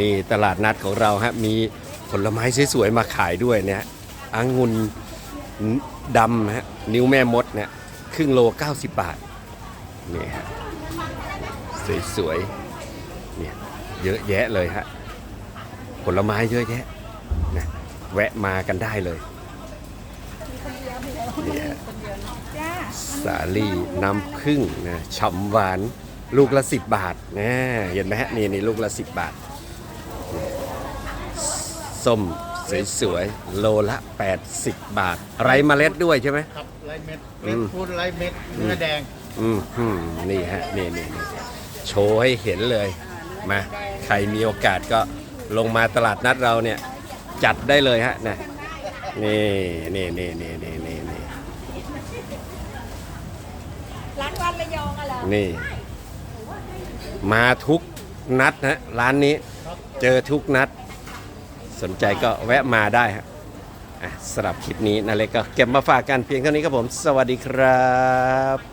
นี่ตลาดนัดของเราฮะมีผลไม้สวยๆมาขายด้วยเนี่ยองุ่นดำฮะนิ้วแม่มดเนี่ยครึ่งโล 90 บาทนี่ฮะสวยๆเนี่ยเยอะแยะเลยฮะผลไม้เยอะแยะนะแวะมากันได้เลยเนี่ฮะจ้าสาลี่น้ำผึ้งนะฉ่ำหวาน ลูกละ 10 บาทนะเห็นไหมฮะนี่นี่ลูกละ 10 บาท ส้มสวยๆโลละ 80 บาท ไรเมล็ดด้วยใช่ไหม ครับไรเม็ดอืเม็ดมพูดไรเม็ดเนื้อแดงอืมอืมนี่ฮะนี่นี่นี่โชว์ให้เห็นเลยมาใครมีโอกาสก็ลงมาตลาดนัดเราเนี่ย จัดได้เลยฮะนะนี่นี่นี่นี่นี่นี่นี่ร้านวันระยองอะเหรอ นี่ มาทุกนัดนะร้านนี้เจอทุกนัด สนใจก็แวะมาได้ฮะอะสำหรับคลิปนี้นาเล็กก็เก็บมาฝากกันเพียงเท่านี้ครับผม สวัสดีครับ